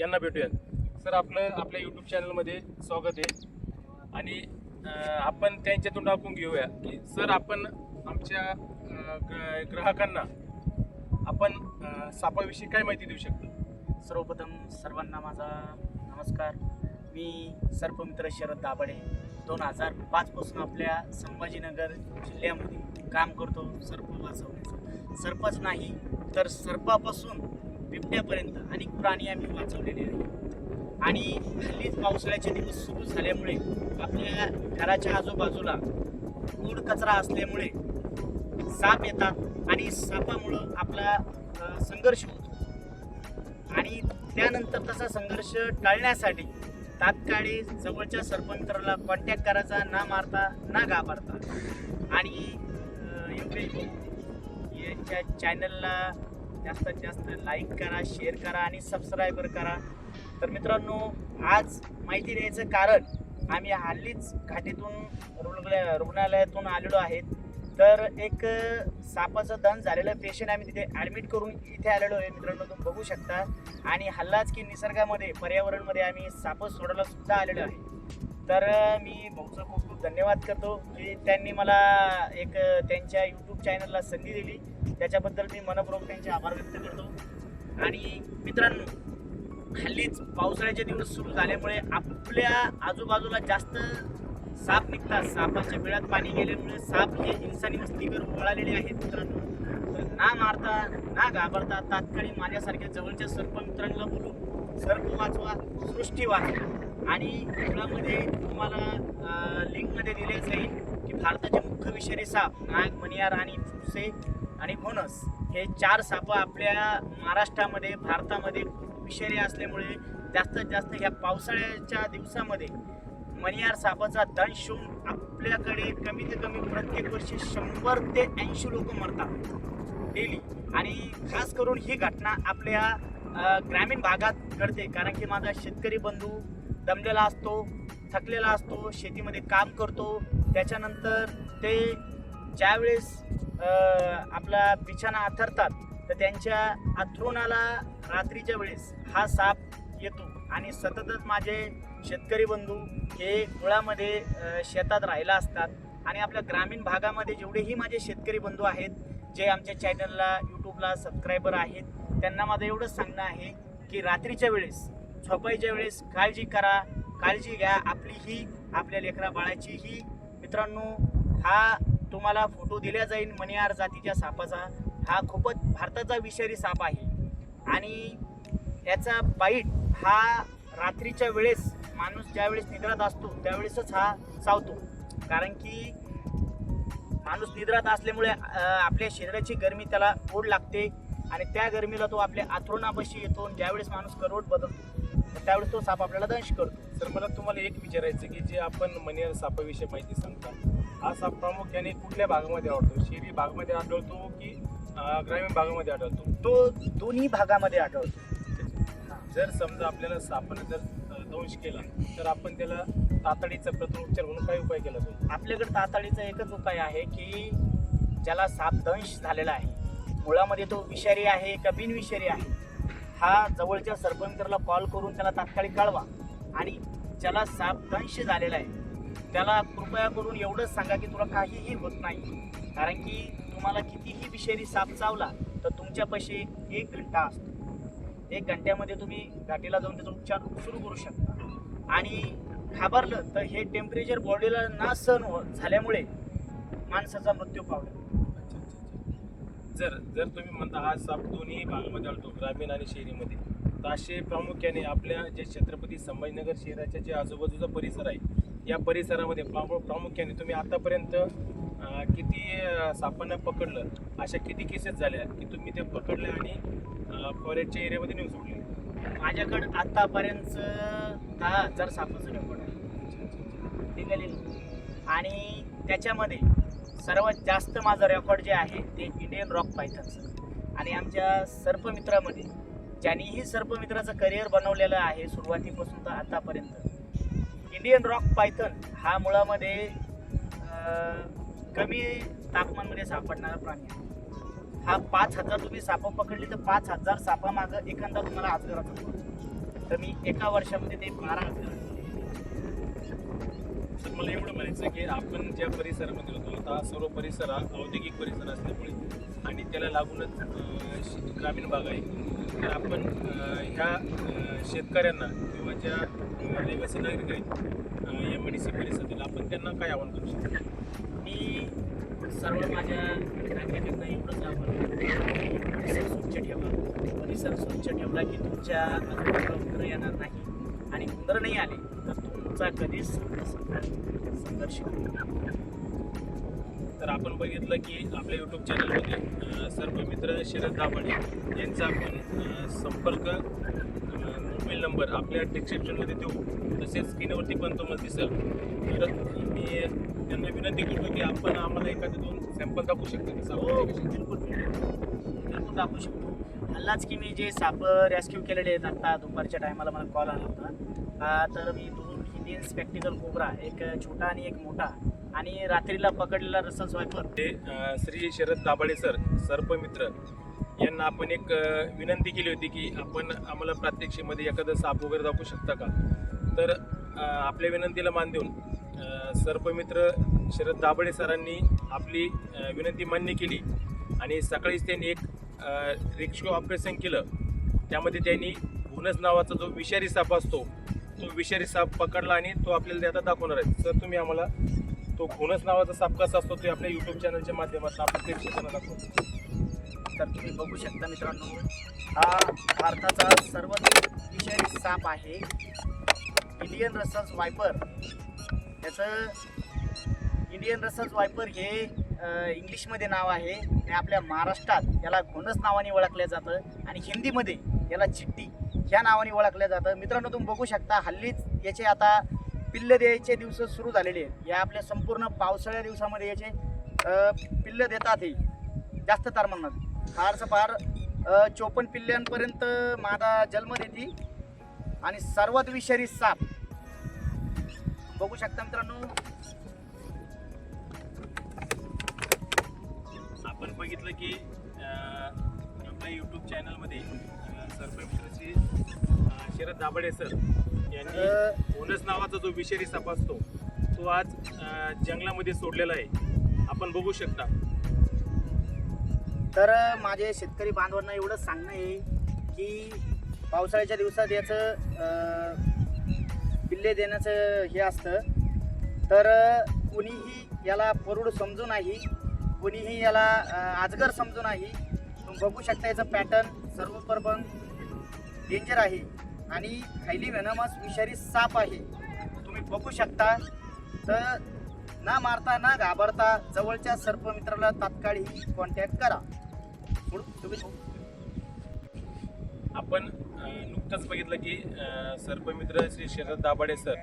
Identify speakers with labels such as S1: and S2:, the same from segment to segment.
S1: यांना भेटूयात. सर आपलं आपल्या यूट्यूब चॅनलमध्ये स्वागत आहे. आणि आपण त्यांच्यातून टाकून घेऊया. की सर आपण आमच्या ग्राहकांना आपण सापाविषयी काय माहिती देऊ शकतो?
S2: सर्वप्रथम सर्वांना माझा नमस्कार. मी सर्पमित्र शरद दाभाडे. दोन हजार पाचपासून आपल्या संभाजीनगर जिल्ह्यामध्ये काम करतो सर्प वाचवण्याचं. सर्पच नाही तर सर्पापासून बिबट्यापर्यंत अनेक प्राणी आम्ही वाचवलेले आहेत. आणि हल्लीच पावसाळ्याचे दिवस सुरू झाल्यामुळे आपल्या घराच्या आजूबाजूला गोड कचरा असल्यामुळे साप येतात आणि सापामुळं आपला संघर्ष होतो. आणि त्यानंतर तसा संघर्ष टाळण्यासाठी तात्काळी जवळच्या सरपंचला कॉन्टॅक्ट करायचा ना मारता ना घाबरता. आणि अ, योगेश यांच्या चॅनलला जास्तीत जास्त लाईक करा शेअर करा आणि सबस्क्रायबर करा. तर मित्रांनो आज माहिती द्यायचं कारण आम्ही हल्लीच घाटीतून रुग्ण रुग्णालयातून आलेलो आहेत. तर एक सापाचं दन झालेलं पेशंट आम्ही तिथे ॲडमिट करून इथे आलेलो आहे. मित्रांनो तुम्ही बघू शकता. आणि हल्लाच की निसर्गामध्ये पर्यावरणमध्ये आम्ही साप सोडायला सुद्धा आलेलो आहे. तर मी भाऊचं खूप खूप धन्यवाद करतो की त्यांनी मला एक त्यांच्या यूट्यूब चॅनलला संधी दिली. त्याच्याबद्दल मी मनपूर्वक त्यांचे आभार व्यक्त करतो. आणि मित्रांनो हल्लीच पावसाळ्याचे दिवस सुरू झाल्यामुळे आपल्या आजूबाजूला जास्त साप निघतात. सापाच्या वेळात पाणी गेल्यामुळे साप हे इंसानी वस्तीवर वळालेले आहेत मित्रांनो. तर ना मारता ना घाबरता तात्काळी माझ्यासारख्या जवळच्या सर्प मित्रांना बोलून सर्प वाचवा सृष्टी वाचवा. आणि मुलामध्ये तुम्हाला लिंकमध्ये दिले जाईल की भारताचे मुख्य विषारी साप नाग मणियार आणि फुसे आणि घोणस हे चार साप आपल्या महाराष्ट्रामध्ये भारतामध्ये विषारी असल्यामुळे जास्तीत जास्त ह्या पावसाळ्याच्या दिवसामध्ये मणियार सापाचा दंश होऊन आपल्याकडे कमीत कमी प्रत्येक वर्षी शंभर ते ऐंशी लोक मरतात डेली. आणि खास करून ही घटना आपल्या ग्रामीण भागात घडते. कारण की माझा शेतकरी बंधू दमलेला असतो थकलेला असतो शेतीमध्ये काम करतो. त्याच्यानंतर ते ज्यावेळेस आपला बिछाना आथरतात तर त्यांच्या अथरुणाला रात्रीच्या वेळेस हा साप येतो. आणि सततच माझे शेतकरी बंधू हे मुळामध्ये शेतात राहिला असतात. आणि आपल्या ग्रामीण भागामध्ये जेवढेही माझे शेतकरी बंधू आहेत जे आमच्या चॅनलला यूट्यूबला सबस्क्रायबर आहेत त्यांना माझं एवढंच सांगणं आहे की रात्रीच्या वेळेस झोपायच्या वेळेस काळजी करा काळजी घ्या. आपली ही आपल्या लेकरा बाळाची ही. मित्रांनो हा तुम्हाला फोटो दिला जाईल मणियार जातीच्या सापाचा. हा खूपच भारताचा विषारी साप आहे. आणि याचा बाईट हा रात्रीच्या वेळेस माणूस ज्यावेळेस निद्रात असतो त्यावेळेसच हा चावतो. कारण की माणूस निद्रात असल्यामुळे आपल्या शरीराची गरमी त्याला ओढ लागते. आणि त्या गरमीला तो आपल्या आथरुणापाशी येतो ज्यावेळेस माणूस करोड बदलतो त्यावेळेस तो साप आपल्याला दंश करतो.
S1: सर मला तुम्हाला एक विचारायचं की जे आपण मनियर सापाविषयी माहिती सांगता हा साप प्रामुख्याने कुठल्या भागामध्ये आढळतो? शहरी भागामध्ये आढळतो की अं, ग्रामीण भागामध्ये आढळतो?
S2: तो दोन्ही भागामध्ये आढळतो.
S1: जर समजा आपल्याला सापाने जर अं, दंश केला तर आपण त्याला तातडीचा प्रत्युपचार म्हणून काय उपाय केला पाहिजे
S2: आपल्याकडे तातडीचा एकच उपाय आहे की ज्याला साप दंश झालेला आहे. मुळामध्ये तो विषारी आहे का बिनविषारी आहे? हा जवळच्या सरपंचला कॉल करून त्याला तात्काळिक कळवा. आणि ज्याला साप दंश झालेला आहे त्याला कृपया करून एवढंच सांगा की तुला काहीही होत नाही. कारण की तुम्हाला कितीही विषारी साप चावला तर तुमच्यापाशी एक घंटा असतो. एक घंट्यामध्ये तुम्ही घाटीला जाऊन त्याचा उपचार सुरू करू शकता. आणि घाबरलं तर हे टेम्परेचर बॉडीला ना सहन हो- झाल्यामुळे माणसाचा मृत्यू पावला.
S1: जर जर तुम्ही म्हणता हा साप दोन्ही भागामध्ये आढळतो ग्रामीण आणि शहरीमध्ये तर असे प्रामुख्याने आपल्या जे छत्रपती संभाजीनगर शहराच्या जे आजूबाजूचा परिसर आहे या परिसरामध्ये प्रामु प्रामुख्याने तुम्ही आतापर्यंत किती सापांना पकडलं अशा किती केसेस झाल्या की तुम्ही ते पकडले आणि फॉरेस्टच्या एरियामध्ये नेऊन सोडले?
S2: माझ्याकडं आतापर्यंत दहा हजार सापाचं रेकॉर्ड आहे. निघालेलं. आणि त्याच्यामध्ये सर्वात जास्त माझं रेकॉर्ड जे आहे ते इंडियन रॉक पायथनचं आणि आमच्या सर्पमित्रामध्ये ज्यांनीही सर्पमित्राचं करिअर बनवलेलं आहे सुरुवातीपासून तर आतापर्यंत इंडियन रॉक पायथन हा मुळामध्ये कमी तापमानमध्ये सापडणारा प्राणी आहे. हा पाच हजार तुम्ही सापं पकडली तर पाच हजार सापामागं एखादा तुम्हाला आजगराचा तर मी एका वर्षामध्ये ते बारा हजार
S1: मला एवढं म्हणायचं की आपण ज्या परिसरामध्ये होतो आता सर्व परिसर हा औद्योगिक परिसर असल्यामुळे आणि त्याला लागूनच ग्रामीण भाग आहे. तर आपण ह्या शेतकऱ्यांना किंवा ज्या रहिवासी नागरिक आहेत एम डी सी परिसरातील आपण त्यांना काय आव्हान करू शकतो?
S2: मी सर्व माझ्या नागरिकांना एवढंच आव्हान परिसर स्वच्छ ठेवा. परिसर स्वच्छ ठेवला की तुमच्या उंदरं येणार नाही आणि उंदरं नाही आले. तुमचा कधीच संघर्ष.
S1: तर आपण बघितलं की आपल्या यूट्यूब चॅनलमध्ये सर्व मित्र शरद दाभाडे यांचा आपण संपर्क मोबाईल नंबर आपल्या डिस्क्रिप्शनमध्ये देऊ. तसेच स्क्रीनवरती पण तुम्हाला दिसेल. तर मी त्यांना विनंती करतो की आपण आम्हाला एखादे दोन सॅम्पल दाखवू शकता की
S2: हो? बिलकुल बिलकुल. दाखवू शकतो. हल्लाच की मी जे साप रेस्क्यू केलेले आहेत आता दुपारच्या टायमाला मला कॉल आला होता. तर मी तीन स्पेक्टिकल कोबरा एक छोटा आणि एक मोठा. आणि रात्रीला पकडलेला रसल स्वायपर
S1: ते श्री शरद दाभाडे सर सर्पमित्र यांना आपण एक विनंती केली होती की आपण आम्हाला प्रात्यक्षिकमध्ये एखादं साप वगैरे दाखवू शकता का? तर आपल्या विनंतीला मान देऊन सर्पमित्र शरद दाभाडे सरांनी आपली विनंती मान्य केली. आणि सकाळीच त्यांनी एक रिक्षो ऑपरेशन केलं. त्यामध्ये त्यांनी हुनस नावाचा जो विषारी साप असतो तो विषारी साप पकडला आणि तो आपल्याला आता दाखवणार आहे. सर तुम्ही आम्हाला तो घोणस नावाचा साप कसा असतो ते आपल्या युट्यूब चॅनलच्या माध्यमातून आपण प्रेक्षकांना दाखवतो
S2: तर तुम्ही बघू शकता मित्रांनो हा भारताचा सर्वात विषारी साप आहे. इंडियन रसल्स वायपर याचं इंडियन रसल्स वायपर हे इंग्लिशमध्ये नाव आहे. आणि आपल्या महाराष्ट्रात याला घोणस नावाने ओळखलं जातं. आणि हिंदीमध्ये याला चिट्टी ह्या नावाने ओळखलं जातं. मित्रांनो तुम्ही बघू शकता हल्लीच याचे आता पिल्ल द्यायचे दिवस सुरू झालेले आहेत. या आपल्या संपूर्ण पावसाळ्या दिवसामध्ये याचे पिल्ल देतात हे. जास्त तारमानात फारसं फार चोपन्न पिल्ल्यांपर्यंत मादा जन्म देते आणि सर्वात विषारी साप. बघू शकता मित्रांनो.
S1: आपण बघितलं की आपल्या युट्यूब चॅनलमध्ये अं, शरद दाभाडे सर यांनी घोणस नावाचा जो विषारी साप असतो तो आज जंगलामध्ये सोडलेला आहे. आपण बघू शकता.
S2: तर माझे शेतकरी बांधवांना एवढंच सांगणं आहे की पावसाळ्याच्या दिवसात याचं पिल्ले देण्याचं हे असतं. तर कोणीही याला परूड समजू नाही कोणीही याला आजगर समजू नाही. तुम्ही बघू शकता याचं पॅटर्न सर्व डेंजर आहे. आणि खैली व्हेनमस विषारी साप आहे. तुम्ही बघू शकता. तर ना मारता ना घाबरता जवळच्या सर्पमित्राला तात्काळ ही कॉन्टॅक्ट करा तुम्ही
S1: आपण नुकतंच बघितलं की सर्पमित्र श्री शरद दाभाडे सर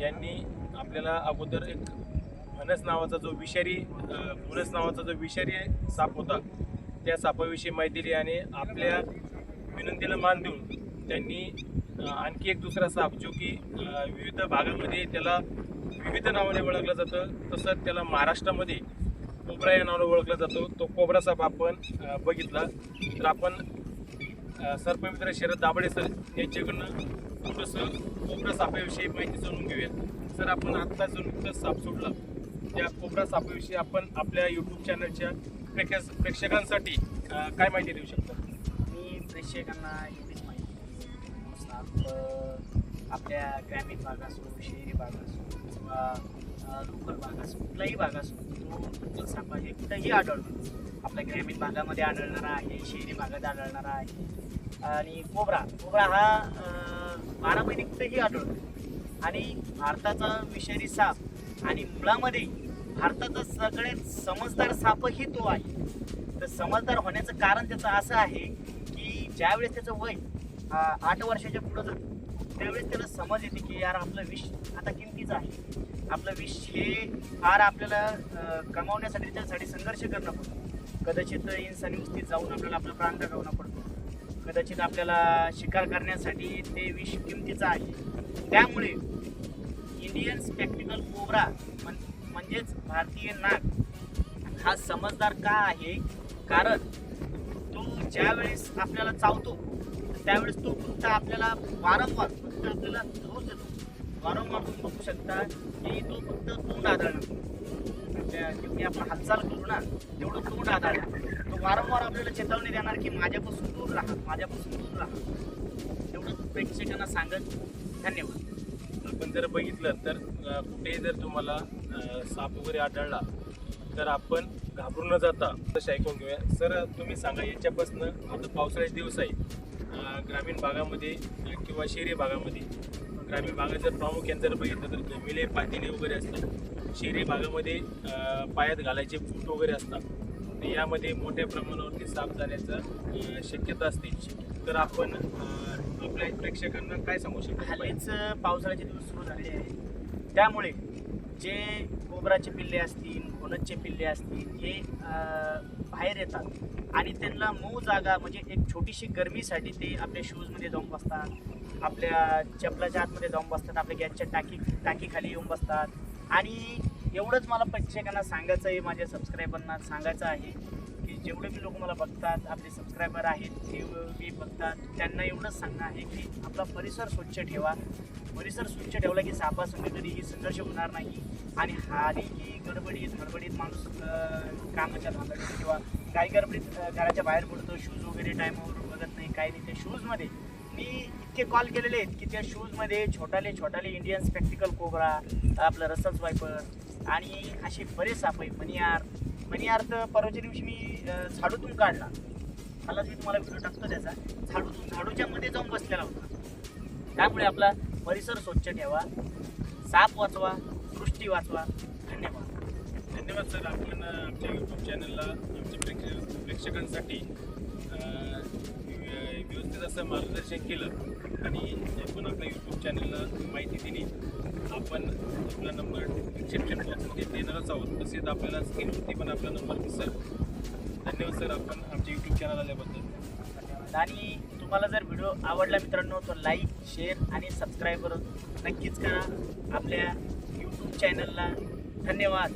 S1: यांनी आपल्याला अगोदर एक फणस नावाचा जो विषारी अं, फणस नावाचा जो विषारी साप होता त्या सापाविषयी माहिती दिली आणि आपल्या विनंतीला मान देऊन त्यांनी आणखी एक दुसरा साप जो की विविध भागामध्ये त्याला विविध नावाने ओळखलं जातं. तसंच त्याला महाराष्ट्रामध्ये कोबरा या नावाने ओळखला जातो. तो कोबरा साप आपण बघितला. तर आपण सर्पमित्र शरद दाभाडे सर यांच्याकडनं थोडंसं कोबरा सापाविषयी माहिती जाणून घेऊया. सर आपण आत्ता जो नुकताच साप सोडला त्या कोबरा सापाविषयी आपण आपल्या यूट्यूब चॅनलच्या प्रेक्षक प्रेक्षकांसाठी काय माहिती देऊ शकतो?
S2: मी प्रेक्षकांना एवढीच माहिती साप आपल्या ग्रामीण भाग असो शहरी भाग असो किंवा लोकल भाग असो कुठलाही भाग असो तो तो साप कुठंही आढळतो आपल्या ग्रामीण भागामध्ये आढळणारा आहे शहरी भागात आढळणारा आहे. आणि कोबरा कोबरा हा बारा महिने कुठेही आढळतो आणि भारताचा विषारी साप आणि मुळामध्ये भारताचा सगळ्यात समजदार सापही तो आहे. तर समजदार होण्याचं कारण त्याचं असं आहे की ज्यावेळेस त्याचं वय आठ वर्षाच्या पुढं जातं त्यावेळेस त्याला समज येते की यार आपलं विष आता किमतीचं आहे. आपलं विष हे फार आपल्याला कमावण्यासाठी त्याच्यासाठी संघर्ष करणं पडतो. कदाचित इन्सानी वस्तीत जाऊन आपल्याला आपला प्राण जगवणं पडतो. कदाचित आपल्याला शिकार करण्यासाठी ते विष किमतीचं आहे. त्यामुळे इंडियन स्पेक्टिकल कोबरा म्हणजेच भारतीय नाग हा समजदार का आहे? कारण तो ज्या वेळेस आपल्याला चावतो त्यावेळेस तो फक्त आपल्याला वारंवार फक्त आपल्याला रोज देतो वारंवार तुम्ही बघू शकता की तो फक्त तोंड आदळणार. आपल्या जेवढी आपण हालचाल करू ना तेवढं तोंड आदळणार. तो वारंवार आपल्याला चेतावणी देणार की माझ्यापासून दूर राहा माझ्यापासून दूर राहा. तेवढं प्रेक्षकांना सांगत धन्यवाद.
S1: आपण जर बघितलं तर कुठेही जर तुम्हाला साप वगैरे आढळला तर आपण घाबरून न जाता तसं ऐकून घेऊया. सर तुम्ही सांगा याच्यापासून आता पावसाळ्याचे दिवस आहे ग्रामीण भागामध्ये किंवा शहरी भागामध्ये ग्रामीण भागात जर प्रामुख्याने जर बघितलं तर गमिले पातेले वगैरे असतात. शहरी भागामध्ये पायात घालायचे बूट वगैरे असतात. तर यामध्ये मोठ्या प्रमाणावरती साप जाण्याचं शक्यता असते. तर आपण आपल्या प्रेक्षकांना काय सांगू शकतो?
S2: हल्लीच पावसाळ्याचे दिवस सुरू झाले आहे त्यामुळे जे कोबराचे पिल्ले असतील होनसचे पिल्ले असतील हे बाहेर येतात. आणि त्यांना मऊ जागा म्हणजे एक छोटीशी गरमीसाठी ते आपल्या शूजमध्ये जाऊन बसतात आपल्या चपलाच्या आतमध्ये जाऊन बसतात आपल्या गॅसच्या टाकी टाकीखाली येऊन बसतात. आणि एवढंच मला प्रेक्षकांना सांगायचं आहे माझ्या सबस्क्रायबरना सांगायचं आहे जेवढे मी लोक मला बघतात आपले सबस्क्रायबर आहेत ते मी बघतात त्यांना एवढंच सांगणं आहे की आपला परिसर स्वच्छ ठेवा. परिसर स्वच्छ ठेवला की सापासंग कधीही संघर्ष होणार नाही. आणि हारी की गडबडीत गडबडीत माणूस कामाच्या धांदडीत किंवा काही गडबडीत घराच्या बाहेर पडतो शूज वगैरे टायमावर बघत नाही काही नाही. त्या शूजमध्ये मी इतके कॉल केलेले आहेत की त्या शूजमध्ये छोटाले छोटाले इंडियन स्पेक्टिकल कोबरा आपलं रसल स्वायपर आणि असे बरेच साप आहे मनियार म्हणजे अर्थ परवाच्या दिवशी मी झाडूतून काढला. मलाच मी तुम्हाला व्हिडिओ टाकतो त्याचा. झाडूतून झाडूच्या मध्ये जाऊन बसलेला होता. त्यामुळे आपला परिसर स्वच्छ ठेवा. साप वाचवा सृष्टी वाचवा. धन्यवाद.
S1: धन्यवाद सर. आपण आमच्या यूट्यूब चॅनलला आमच्या प्रेक्ष प्रेक्षकांसाठी व्यवस्थित असं मार्गदर्शन केलं. आणि आपण आपल्या यूट्यूब चॅनलला माहिती दिली. आपण आपला नंबर डिस्क्रिप्शन बॉक्समध्ये देणारच आहोत. तसेच आपल्याला स्क्रीनवरती पण आपला नंबर दिसेल. धन्यवाद सर आपण आमच्या यूट्यूब चॅनल आल्याबद्दल.
S2: धन्यवाद. आणि तुम्हाला जर व्हिडिओ आवडला मित्रांनो तर लाईक शेअर आणि सबस्क्राईब नक्कीच करा. आपल्या यूट्यूब चॅनलला धन्यवाद.